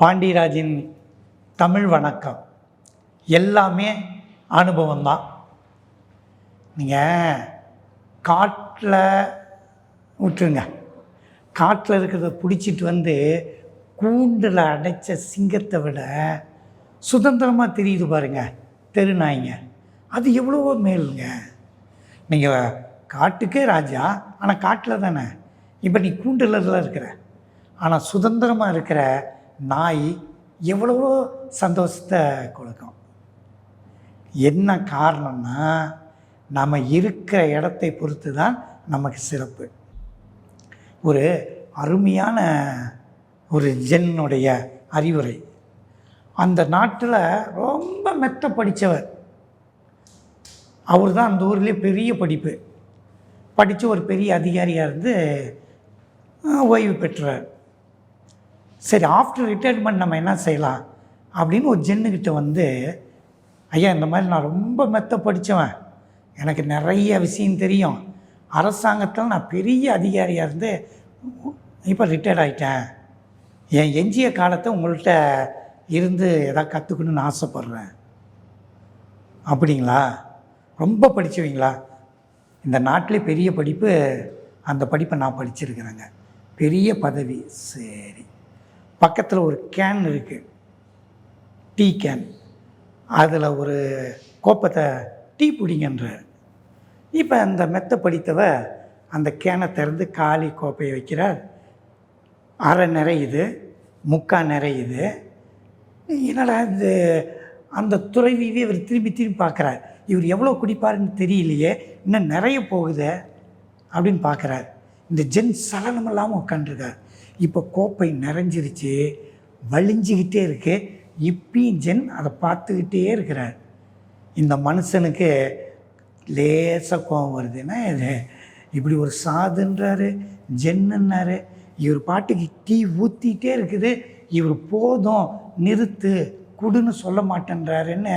பாண்டியராஜின் தமிழ் வணக்கம். எல்லாமே அனுபவம் தான் நீங்கள் காட்டில் விட்டுருங்க. காட்டில் இருக்கிறத பிடிச்சிட்டு வந்து கூண்டில் அடைச்ச சிங்கத்தை விட சுதந்திரமாக தெரியுது பாருங்க தெரு நாய்ங்க அது எவ்வளவோ மேலுங்க. நீங்கள் காட்டுக்கே ராஜா ஆனால் காட்டில் தானே? இப்போ நீ கூண்டில் இருக்கிற. ஆனால் சுதந்திரமாக இருக்கிற நாய் எவ்வளவோ சந்தோஷத்தை கொடுக்கும். என்ன காரணம்னா நம்ம இருக்கிற இடத்தை பொறுத்து தான் நமக்கு சிறப்பு. ஒரு அருமையான ஒரு ஜென்னுடைய அறிவுரை. அந்த நாட்டில் ரொம்ப மெத்த படித்தவர் அவர் தான் அந்த ஊர்லேயே பெரிய படிப்பு. படித்து ஒரு பெரிய அதிகாரியாக இருந்து ஓய்வு பெற்றார். சரி ஆஃப்டர் ரிட்டையர்மெண்ட் நம்ம என்ன செய்யலாம்? அப்படின்னு ஒரு ஜென்னுக்கிட்ட வந்து ஐயா இந்த மாதிரி நான் ரொம்ப மெத்த படித்தவன் எனக்கு நிறைய விஷயம் தெரியும். அரசாங்கத்தில் நான் பெரிய அதிகாரியாக இருந்து இப்போ ரிட்டையர்ட் ஆகிட்டேன் என் எஞ்சிய காலத்தை உங்கள்கிட்ட இருந்து எதாவது கற்றுக்கணுன்னு ஆசைப்பட்றேன். அப்படிங்களா? ரொம்ப படித்தவங்களா இந்த நாட்டிலே பெரிய படிப்பு அந்த படிப்பை நான் படிச்சிருக்கிறேங்க. பெரிய பதவி. சரி. பக்கத்தில் ஒரு கேன் இருக்குது டீ கேன் அதில் ஒரு கோப்பத்தை டீ பிடிங்கன்றார். இப்போ அந்த மெத்த படித்தவ அந்த கேனை திறந்து காலி கோப்பையை வைக்கிறார். அரை நிறையுது முக்கா நிறையுது. என்னடா இந்த அந்த துறைவியவே இவர் திரும்பி திரும்பி பார்க்குறார். இவர் எவ்வளோ குடிப்பாருன்னு தெரியலையே இன்னும் நிறைய போகுதே அப்படின்னு பார்க்குறார். இந்த ஜென் சலனம் இல்லாமல் உட்காந்துருக்கார் இப்போ கோப்பை நிறைஞ்சிருச்சு வலிஞ்சிக்கிட்டே இருக்கு. இப்பயும் ஜென் அதை பார்த்துக்கிட்டே இருக்கிறார். இந்த மனுஷனுக்கு லேசாக கோபம் வருதுன்னா இது? இப்படி ஒரு சாதுன்றாரு ஜென்னுன்னாரு. இவர் பாட்டுக்கு டீ ஊற்றிட்டே இருக்குது. இவர் போதும் நிறுத்து குடுன்னு சொல்ல மாட்டேன்றாருன்னு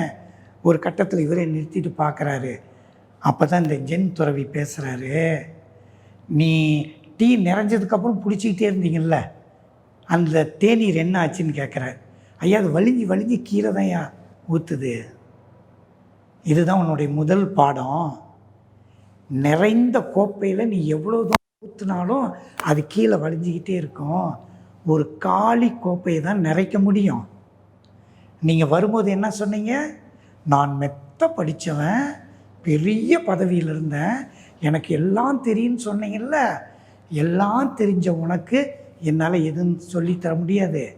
ஒரு கட்டத்தில் இவரே நிறுத்திட்டு பார்க்குறாரு. அப்போ தான் இந்த ஜென் துறவி பேசுகிறாரு நீ டீ நிறைஞ்சதுக்கப்புறம் பிடிச்சிக்கிட்டே இருந்தீங்கல்ல அந்த தேநீர் என்ன ஆச்சுன்னு கேட்குறாரு. ஐயா அது வலிஞ்சு வலிஞ்சு கீழே தான் ஐயா ஊற்றுது இதுதான் உன்னுடைய முதல் பாடம். நிறைந்த கோப்பையில் நீ எவ்வளோ தான் ஊற்றுனாலும் அது கீழே வலிஞ்சிக்கிட்டே இருக்கும். ஒரு காலி கோப்பையை தான் நிறைக்க முடியும். நீங்கள் வரும்போது என்ன சொன்னீங்க? நான் மெத்த படித்தவன் பெரிய பதவியில் இருந்தேன். எனக்கு எல்லாம் தெரியும்னு சொன்னீங்கல்ல. எல்லாம் தெரிஞ்ச உனக்கு என்னால் எதுவும் சொல்லித் தர முடியாது.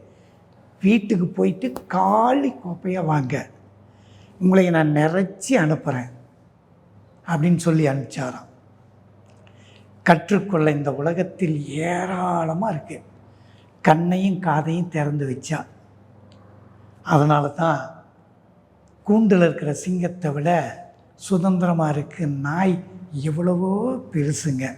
வீட்டுக்கு போயிட்டு காலி கோப்பையாக வாங்க. உங்களை நான் நிறச்சி அனுப்புகிறேன் அப்படின்னு சொல்லி அனுப்பிச்சாராம். கற்றுக்கொள்ள இந்த உலகத்தில் ஏராளமாக இருக்குது கண்ணையும் காதையும் திறந்து வச்சா. அதனால தான் கூண்டில் இருக்கிற சிங்கத்தை விட சுதந்திரமாக இருக்குது நாய் எவ்வளவோ பெருசுங்க.